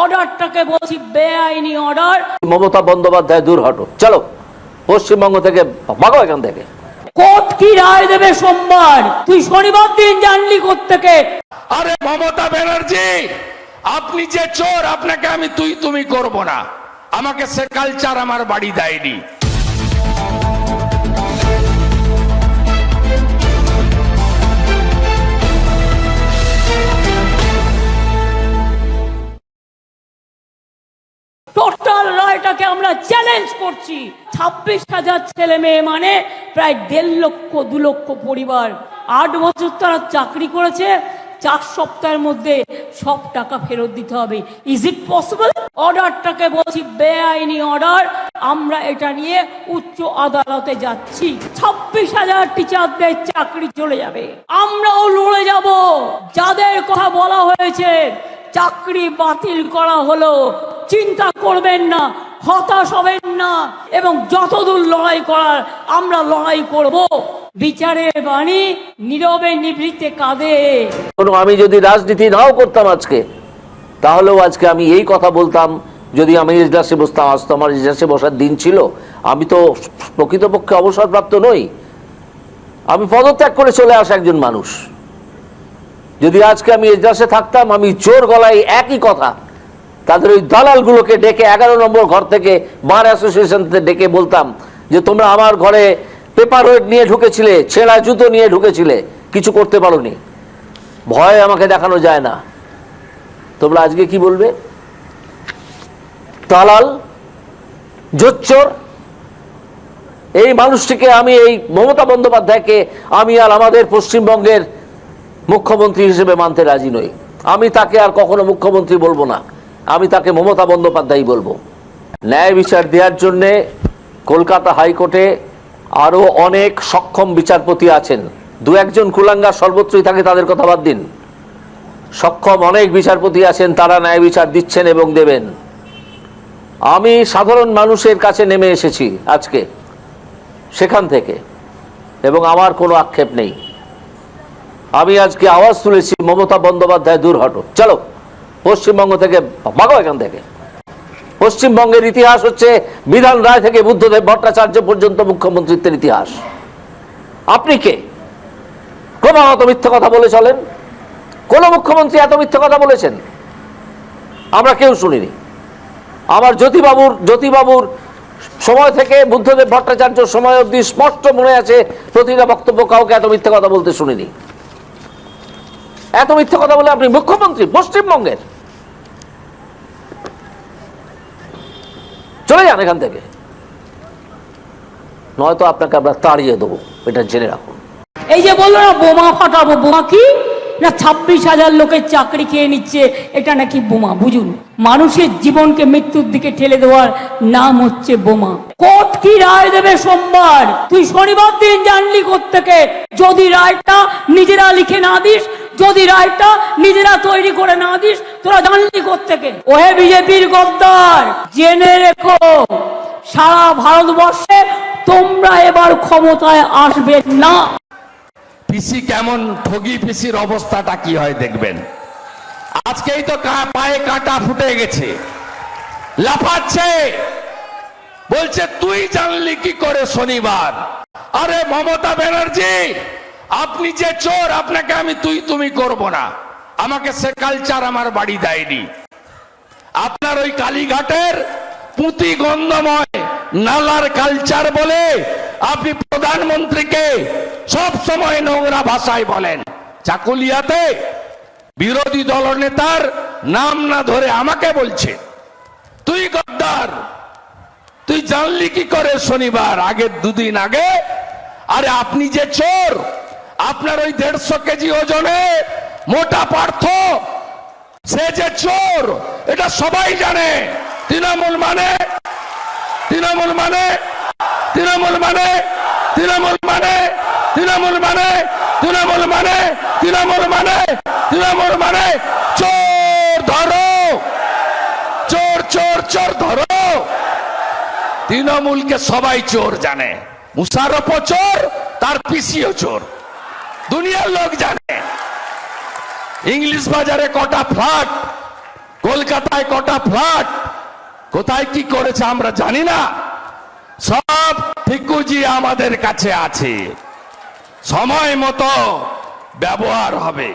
অর্ডারটাকে বলছি বেআইনি অর্ডার। মমতা বন্দ্যোপাধ্যায় দূর হটো। চলো পশ্চিমবঙ্গ থেকে ভাগো এখান থেকে। কোর্ট কি রায় দেবে সোমবার? তুই শনিবার দিন জানলি থেকে আরে মমতা ব্যানার্জি আপনি যে চোর আপনাকে আমি তুই তুমি করব না। আমাকে সে কালচার আমার বাড়ি দেয়নি। রায়টাকে আমরা চ্যালেঞ্জ করছি। ছাব্বিশ হাজার ছেলে মেয়ে মানে প্রায় দেড় লক্ষ, দু লক্ষ পরিবার। আট বছর তারা চাকরি করেছে, চার সপ্তাহের মধ্যে সব টাকা ফেরত দিতে হবে। ইজ ইট পসিবল অর্ডারটাকে বলছি, বেআইনি অর্ডার আমরা এটা নিয়ে উচ্চ আদালতে যাচ্ছি। ছাব্বিশ হাজার টিচারদের চাকরি চলে যাবে। আমরাও লড়ে যাব। যাদের কথা বলা হয়েছে, চাকরি বাতিল করা হলো। চিন্তা করবেন না। হতাশ হবেন না এবং যতদূর লড়াই করার আমরা লড়াই করব। বিচারের বাণী নীরবে নিভৃতে কাঁদে। আমি যদি রাজনীতি নাও করতাম আজকে, তাহলেও আজকে আমি এই কথা বলতাম, যদি আমি ইজলাসে বসতাম, আজ তো আমার ইজলাসে বসার দিন ছিল, আমি তো প্রকৃতপক্ষে অবসরপ্রাপ্ত নই। আমি পদত্যাগ করে চলে আসা একজন মানুষ। যদি আজকে আমি এজলাসে থাকতাম, আমি চোর গলায় একই কথা তাদের ওই দালালগুলোকে ডেকে এগারো নম্বর ঘর থেকে বার অ্যাসোসিয়েশন ডেকে বলতাম যে, তোমরা আমার ঘরে পেপার ওয়েট নিয়ে ঢুকেছিলে, ছেঁড়া জুতো নিয়ে ঢুকেছিলে, কিছু করতে পারোনি। ভয় আমাকে দেখানো যায় না। তোমরা আজকে কি বলবে? দালাল, জোচ্চোর, এই মানুষটিকে আমি, এই মমতা বন্দ্যোপাধ্যায়কে আমি আর আমাদের পশ্চিমবঙ্গের মুখ্যমন্ত্রী হিসেবে মানতে রাজি নই। আমি তাকে আর কখনো মুখ্যমন্ত্রী বলব না। আমি তাকে মমতা বন্দ্যোপাধ্যায় বলব। ন্যায় বিচার দেওয়ার জন্যে কলকাতা হাইকোর্টে আরও অনেক সক্ষম বিচারপতি আছেন। দু একজন কুলাঙ্গার সর্বত্রই থাকে, তাদের কথা বাদ দিন। সক্ষম অনেক বিচারপতি আছেন, তারা ন্যায় বিচার দিচ্ছেন এবং দেবেন। আমি সাধারণ মানুষের কাছে নেমে এসেছি আজকে, সেখান থেকে, এবং আমার কোনো আক্ষেপ নেই। আমি আজকে আওয়াজ তুলেছি মমতা বন্দ্যোপাধ্যায় দূর হটো চলো। পশ্চিমবঙ্গ থেকে ভাগো এখান থেকে। পশ্চিমবঙ্গের ইতিহাস হচ্ছে বিধান রায় থেকে বুদ্ধদেব ভট্টাচার্য পর্যন্ত মুখ্যমন্ত্রিত্বের ইতিহাস। আপনি কে? ক্রমাগত মিথ্যে কথা বলে চলেন। কোন মুখ্যমন্ত্রী এত মিথ্যে কথা বলেছেন? আমরা কেউ শুনিনি। আমার জ্যোতিবাবুর জ্যোতিবাবুর সময় থেকে বুদ্ধদেব ভট্টাচার্য সময় অবধি স্পষ্ট মনে আছে, প্রতিটা বক্তব্য কাউকে এত মিথ্যে কথা বলতে শুনিনি। এত মিথ্যে কথা বলে আপনি মুখ্যমন্ত্রী, পশ্চিমবঙ্গের। চলে যান এখান থেকে। নয়তো আপনাকে আমরা তাড়িয়ে দেবো, এটা জেনে রাখুন। এই যে বলল না, বোমা ফাটাবো, বোমা কি? না, ছাব্বিশ হাজার লোকের চাকরি খেয়ে নিচ্ছে, এটা নাকি বোমা, বুঝুন। মানুষের জীবনকে মৃত্যুর দিকে ঠেলে দেওয়ার নাম হচ্ছে বোমা। কোর্ট কি রায় দেবে সোমবার? তুই শনিবার দিন জানলি থেকে যদি রায়টা নিজেরা লিখে না দিস যদি রায়টা নিজেরা তৈরি করে না দিস, তোরা জানলি থেকে ওহে বিজেপির গদ্দার, জেনে রেখো, সারা ভারতবর্ষে তোমরা এবার ক্ষমতায় আসবে না। পিসি কেমন ঠগি পিসির অবস্থাটা কি হয় দেখবেন? আজকেই তো পায়ে কাটা ফুটে গেছে। লাফাচ্ছে। বলছে, তুই জানলি কি করে শনিবার? আরে মমতা ব্যানার্জি! আপনি যে চোর, আপনাকে আমি তুই তুমি করব না। আমাকে সে কালচার আমার বাড়ি দেয়নি। আপনার ওই কালীঘাটের পুঁতি গন্ধময় নালার কালচার বলে আপনি প্রধানমন্ত্রীকে সব সময় নোংরা ভাষায় বলেন। চাকুলিয়াতে বিরোধী দলনেতার নাম না ধরে আমাকে বলছে। তুই গদ্দার, তুই জানলি কি করে শনিবার, আগের দুদিন আগে? আরে আপনি যে চোর আপনার ওই দেড়শো কেজি ওজনে মোটা পার্থ, সে যে চোর, এটা সবাই জানে। তৃণমূল মানে? তৃণমূল মানে? তৃণমূল মানে? তৃণমূল মানে? তৃণমূল মানে? তৃণমূল মানে? তৃণমূল মানে? তৃণমূল মানে? চোর ধরো। চোর চোর চোর ধরো। তৃণমূলকে সবাই চোর জানে। মুশারফও চোর, তার পিসিও চোর। দুনিয়ার লোক জানে। ইংলিশ বাজারে কটা ফ্ল্যাট, কলকাতায় কটা ফ্ল্যাট, কোথায় কি করেছে আমরা জানি না। সব ঠিকুজি আমাদের কাছে আছে। সময় মতো ব্যবহার হবে।